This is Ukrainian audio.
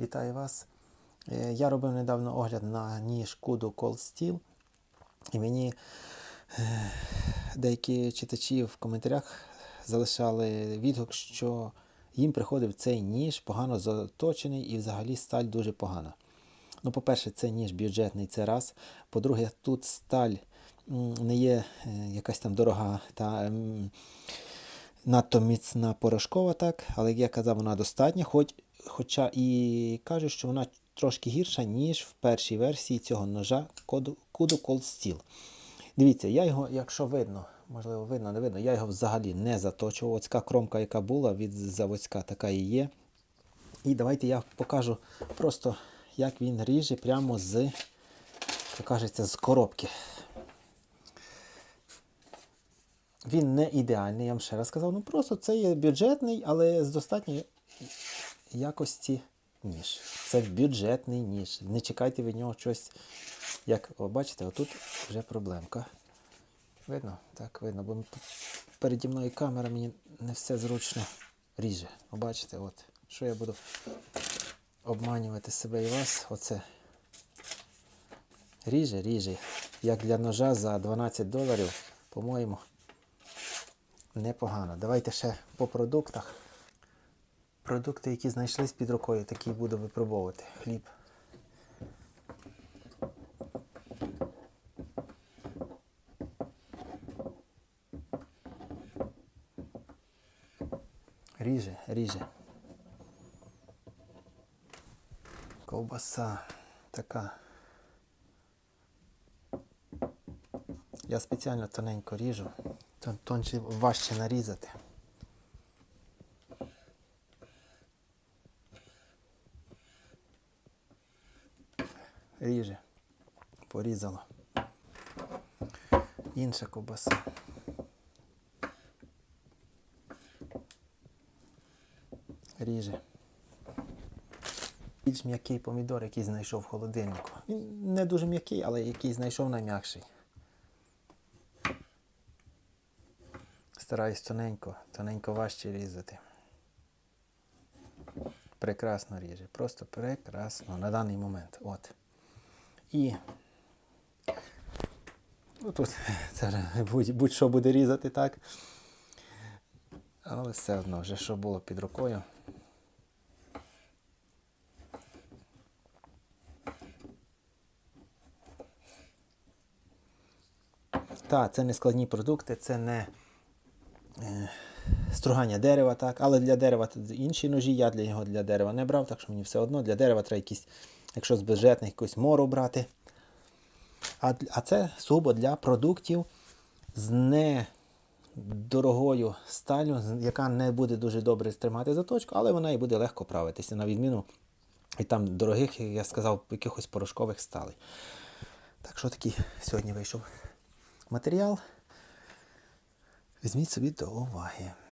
Вітаю вас. Е, Я робив недавно огляд на ніж Kudu Cold Steel. І мені е, деякі читачі в коментарях залишали відгук, що їм приходив цей ніж погано заточений і взагалі сталь дуже погана. Ну, по-перше, це ніж бюджетний, це раз. По-друге, тут сталь не є е, якась там дорога та надто міцна порошкова, так, але як я казав, вона достатня, хоч, хоча і кажуть, що вона трошки гірша, ніж в першій версії цього ножа Kudu Cold Steel. Дивіться, я його, якщо видно, можливо, видно, не видно, я його взагалі не заточував. Оцька кромка, яка була від заводська, така і є. І давайте я покажу просто, як він ріже прямо з, як кажеться, з коробки. Він не ідеальний, я вам ще раз сказав. Ну просто це є бюджетний, але з достатньої якості ніж. Це бюджетний ніж. Не чекайте від нього щось. Як о, бачите, отут вже проблемка. Видно? Так, видно, бо переді мною камера мені не все зручно ріже. О, бачите, от. Що я буду обманювати себе і вас? Оце. Ріже, ріже. Як для ножа за 12 доларів, по-моєму, непогано. Давайте ще по продуктах. Продукти, які знайшлись під рукою, такі буду випробовувати. Хліб. Ріже, ріже. Ковбаса така. Я спеціально тоненько ріжу, тон- тонче важче нарізати. Ріже. Порізало. Інша ковбаса. Ріже. Більш м'який помідор, який знайшов в холодильнику. Він не дуже м'який, але який знайшов найм'якший. Стараюсь тоненько, тоненько важче різати. Прекрасно ріже. Просто прекрасно на даний момент. От. І ну, тут будь-що буде різати, так. Але все одно, вже що було під рукою. Так, це не складні продукти, це не е, стругання дерева, так. Але для дерева інші ножі, я для його для дерева не брав, так що мені все одно. Для дерева треба якісь, якщо з бюджетних, якусь мору брати. А, а це сугубо для продуктів з недорогою сталю, яка не буде дуже добре тримати заточку, але вона і буде легко правитися, на відміну і там дорогих, як я сказав, якихось порошкових сталей. Так що такий сьогодні вийшов матеріал. Візьміть собі до уваги.